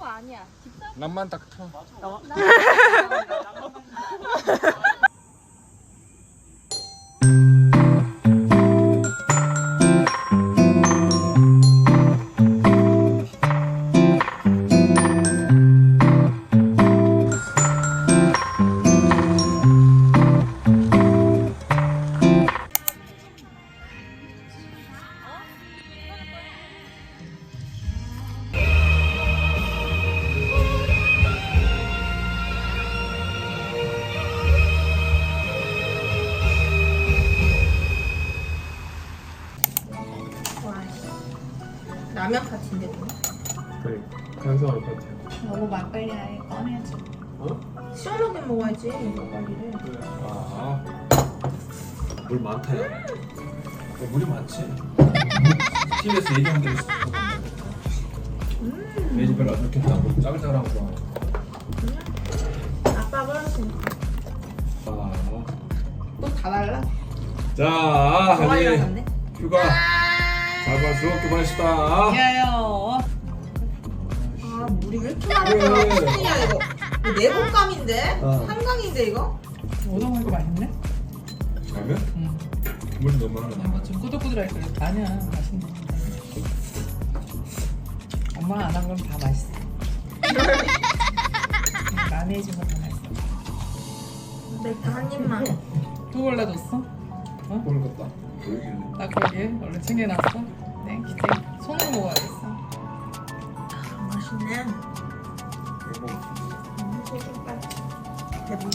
집사고 아니야. 집사 남만 딱 펴. 라면 같은데 그거? 그래. 것 같아. 너무 막걸리 아예 꺼내야지 어? 시원하게 먹어야지 막걸리를 아. 물 많다. 야. 물이 많지. TV에서 얘기한 게 있어. 매지 별로 안 좋겠다고 짜글짜글한 거. 아빠 그러시니까 아. 또다 달라? 자, 하니 같네 휴가 잘 봐, 즐겁게 보내시다. 야요 아 물이 왜 이렇게 많아 그래. 무슨 일이야 이거 이거 내복감인데? 어. 한강인데 이거? 오동하니까 맛있네? 라면? 응. 물 너무 많아. 뭔가 좀 꾸덕꾸덕하게 그래. 아니야, 맛있네. 엄마가 안한 건 다 맛있어. 남의 해준 건다 맛있어. 맥주 한 입만 또 골라줬어? 보는 것다. 보이길래. 딱 거기에 얼른 챙겨놨어? 네, 기대. 손으로 먹어야겠어. 아, 맛있네 이거 음, 소주빨 배불러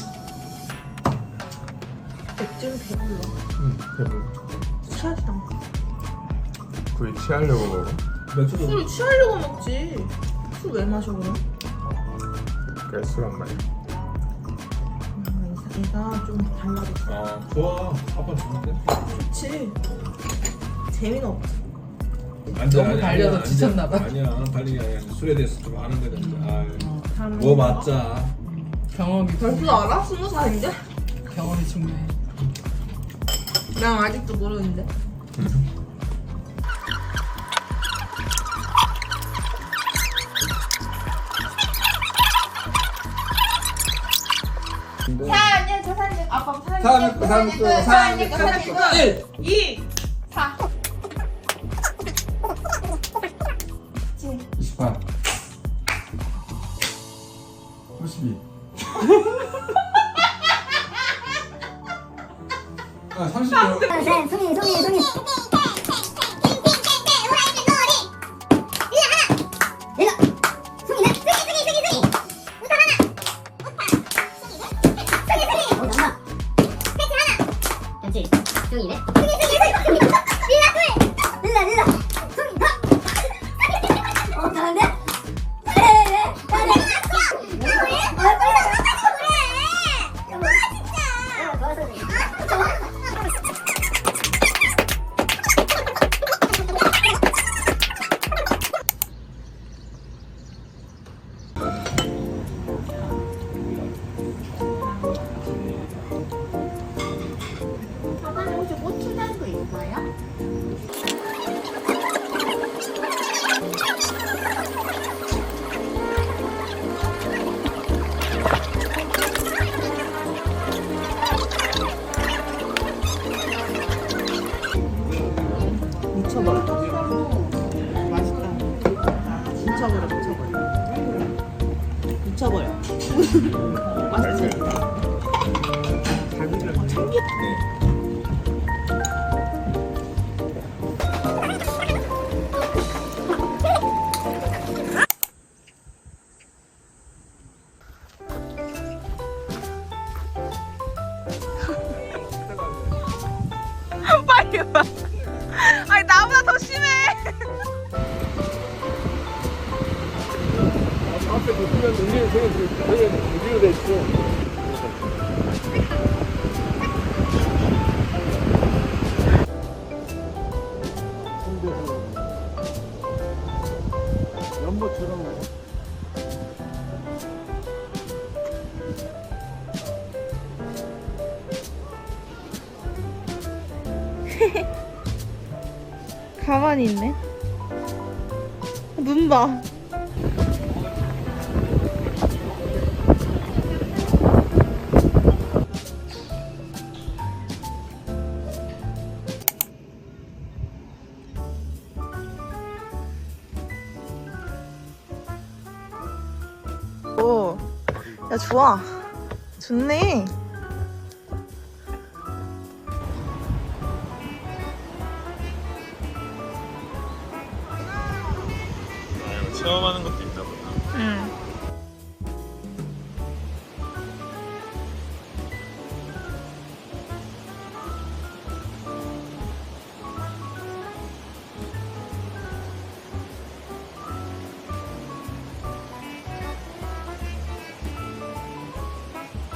맥주는 배불러 응, 배불러. 않고 거의 취하려고 먹어. 맥주도 술을 취하려고 먹지 술 왜 마셔 그럼? 술한 마리. 음, 얘가 좀 달라졌어 아, 좋아. 아빠 좋은데? 좋지 재미는 없지 앉아, 너무 달려서 지쳤나 봐. 아니야, 달리기 아니야. 술에 대해서 좀 아는 거야. 어, 아, 다른 뭐 거. 맞자. 경험이 벌써 알아? 스무 살인데? 경험이 중요해. 난 아직도 모르는데 아빠 사안년 그 사안년 그 사안년 그 사안년 그2 4 28 82아 30년 송이 송이 송이 빨리 와. 아니 나보다 더 심해. 앞에 붙으면 은진이 생각이 되게 무지로 돼 있어 전보 가만히 있네. 눈 봐. 오, 야 좋아, 좋네. 체험하는 것도 있나 보다. 응.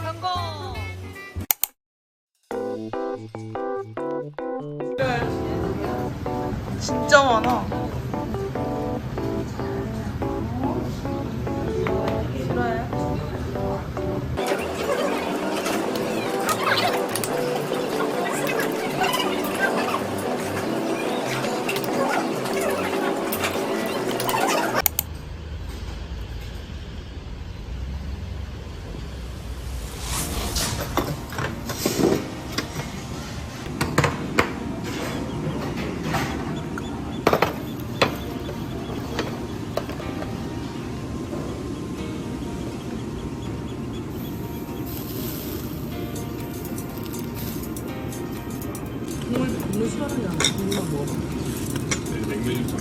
성공. 진짜 많아. 싫어하는 양 국물만 먹어봐. 냉면이 참